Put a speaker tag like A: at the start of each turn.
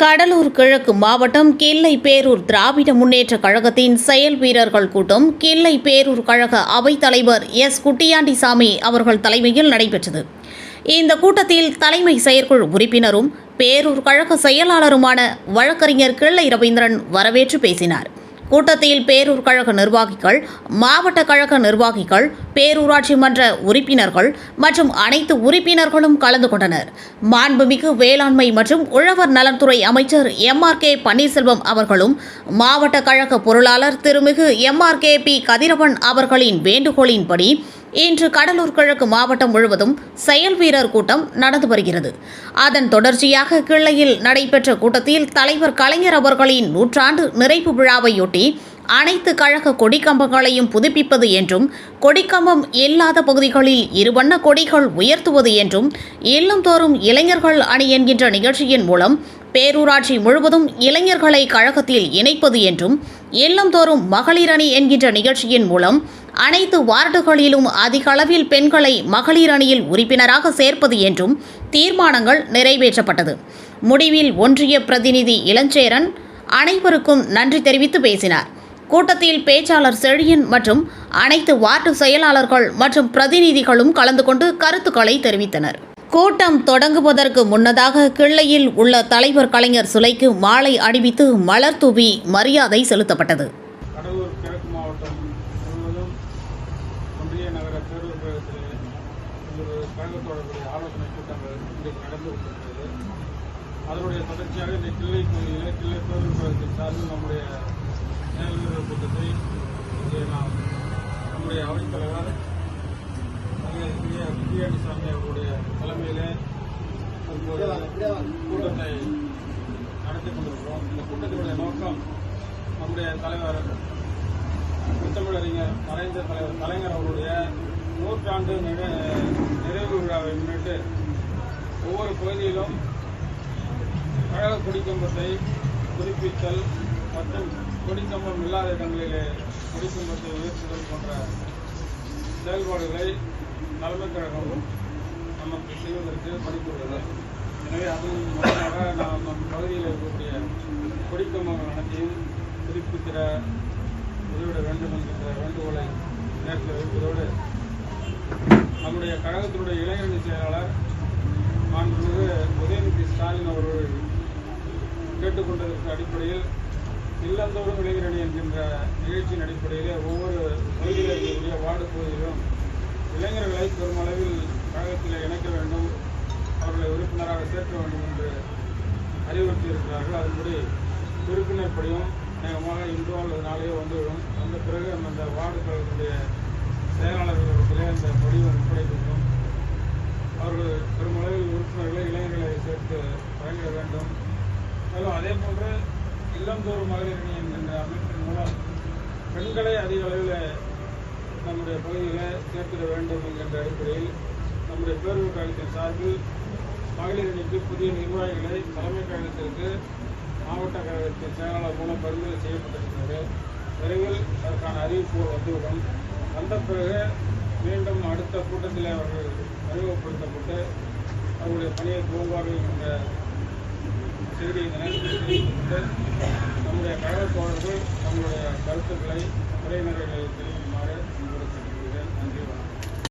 A: கடலூர் கிழக்கு மாவட்டம் கிள்ளை பேரூர் திராவிட முன்னேற்ற கழகத்தின் செயல் வீரர்கள் கூட்டம் கிள்ளை பேரூர் கழக அவைத்தலைவர் எஸ். குட்டியாண்டிசாமி அவர்கள் தலைமையில் நடைபெற்றது. இந்த கூட்டத்தில் தலைமை செயற்குழு உறுப்பினரும் பேரூர் கழக செயலாளருமான வழக்கறிஞர் கிள்ளை ரவீந்திரன் வரவேற்று பேசினார். கூட்டத்தில் பேரூர் கழக நிர்வாகிகள் மாவட்ட கழக நிர்வாகிகள் பேரூராட்சி மன்ற உறுப்பினர்கள் மற்றும் அனைத்து உறுப்பினர்களும் கலந்து கொண்டனர். மாண்புமிகு வேளாண்மை மற்றும் உழவர் நலன்துறை அமைச்சர் எம். ஆர். கே. பன்னீர்செல்வம் அவர்களும் மாவட்ட கழக பொருளாளர் திருமிகு M. R. K. P. Kathiravan அவர்களின் வேண்டுகோளின்படி இன்று கடலூர் கிழக்கு மாவட்டம் முழுவதும் செயல் வீரர் கூட்டம் நடந்து வருகிறது. அதன் தொடர்ச்சியாக கிள்ளையில் நடைபெற்ற கூட்டத்தில் தலைவர் கலைஞர் அவர்களின் நூற்றாண்டு நிறைவு விழாவையொட்டி அனைத்து கழக கொடிக்கம்பங்களையும் புதுப்பிப்பது என்றும் கொடிக்கம்பம் இல்லாத பகுதிகளில் இருவண்ண கொடிகள் உயர்த்துவது என்றும் இல்லந்தோறும் இளைஞர்கள் அணி என்கின்ற நிகழ்ச்சியின் மூலம் பேரூராட்சி முழுவதும் இளைஞர்களை கழகத்தில் இணைப்பது என்றும் இல்லந்தோறும் மகளிர் அணி என்கின்ற நிகழ்ச்சியின் மூலம் அனைத்து வார்டுகளிலும் அதிக அளவில் பெண்களை மகளிர் அணியில் உறுப்பினராக சேர்ப்பது என்றும் தீர்மானங்கள் நிறைவேற்றப்பட்டது. முடிவில் ஒன்றிய பிரதிநிதி இளஞ்சேரன் அனைவருக்கும் நன்றி தெரிவித்து பேசினார். கூட்டத்தில் பேச்சாளர் செழியன் மற்றும் அனைத்து வார்டு செயலாளர்கள் மற்றும் பிரதிநிதிகளும் கலந்து கொண்டு கருத்துக்களை தெரிவித்தனர். கூட்டம் தொடங்குவதற்கு முன்னதாக கிள்ளையில் உள்ள தலைவர் கலைஞர் சிலைக்கு மாலை அணிவித்து மலர் தூவி மரியாதை செலுத்தப்பட்டது
B: கடலூர் கிழக்கு மாவட்டம் முழுவதும் ஒன்றிய நகர பேரூர் கழகத்திலே ஒரு கழகத்தோடக்கூடிய ஆலோசனை கூட்டங்கள் இன்றைக்கு நடந்து கொண்டிருக்கிறது. அதனுடைய தொடர்ச்சியாக இந்த கிள்ளை பகுதியில் கிள்ளை பேரூர் கழகத்தின் சார்பில் நம்முடைய செயல்வீரர் கூட்டத்தை இங்கே நாம் நம்முடைய அவைத்தலைவர் விஜயாண்டிசாமி அவருடைய தலைமையிலே கூட்டத்தை நடத்தி கொண்டிருக்கிறோம். இந்த கூட்டத்தினுடைய நோக்கம் நம்முடைய தலைவர் முத்தமிழறிஞர் மறைந்த தலைவர் கலைஞர் அவருடைய நூற்றாண்டு நிறைவு விழாவை முன்னிட்டு ஒவ்வொரு பகுதியிலும் கழக கொடிக்கம்பத்தை புதுப்பித்தல் மற்றும் கொடிக்கம்பம் இல்லாத இடங்களிலே கொடிக்கம்பத்தை உயர்த்துதல் போன்ற செயல்பாடுகளை தலைமைக் கழகம் நமக்கு செய்வதற்கு படித்துள்ளது எனவே அதன் மூலமாக நாம் நம் பகுதியில் இருக்கக்கூடிய கொடிக்கம்பங்கள் அனைத்தையும் புதுப்பித்திட உதவிட வேண்டும் என்கின்ற வேண்டுகோளை நேற்று வைப்பதோடு நம்முடைய கழகத்தினுடைய இளைஞரணி செயலாளர் மாண்புமிகு உதயநிதி ஸ்டாலின் அவர்கள் கேட்டுக்கொண்டதற்கு அடிப்படையில் இல்லந்தோறும் இளைஞரணி என்கின்ற நிகழ்ச்சியின் அடிப்படையிலே ஒவ்வொரு பகுதியில் இருக்கக்கூடிய வார்டு பகுதியிலும் இளைஞர்களை பெருமளவில் கழகத்தில் இணைக்க வேண்டும் அவர்களை உறுப்பினராக சேர்க்க வேண்டும் என்று அறிவுறுத்தியிருக்கிறார்கள். அதன்படி உறுப்பினர் படியும் அநேகமாக இன்றோ அல்லது நாளையோ வந்துவிடும். வந்த பிறகு நம்ம அந்த வார்டு கழகத்துடைய செயலாளர்களிடத்திலே அந்த படிவம் ஒப்படைக்கப்படும் அவர்கள் பெருமளவில் உறுப்பினர்களை இளைஞர்களை சேர்த்து வழங்கிட வேண்டும். மேலும் அதே போன்று இல்லந்தோறும் மகளிர் அணி என்கின்ற அமைப்பின் மூலம் பெண்களை அதிக அளவில் நம்முடைய பகுதியில் சேர்த்திட வேண்டும் என்கின்ற அடிப்படையில் நம்முடைய பேரூர் கழகத்தின் சார்பில் மகளிர் அணிக்கு புதிய நிர்வாகிகளை தலைமை கழகத்திற்கு மாவட்ட கழகத்தின் செயலாளர் மூலம் பரிந்துரை செய்யப்பட்டிருக்கிறது. விரைவில் அதற்கான அறிவிப்பு வந்துவிடும். வந்த பிறகு மீண்டும் அடுத்த கூட்டத்தில் அவர்கள் அறிமுகப்படுத்தப்பட்டு அவருடைய பணியை துவங்குவார்கள் என்ற செய்தியை இந்த நேரத்தில் தெரிவித்துவிட்டு நம்முடைய கழக தோழர்கள் நம்முடைய கருத்துக்களை உரையினர்களை தெரிவிக்குமாறு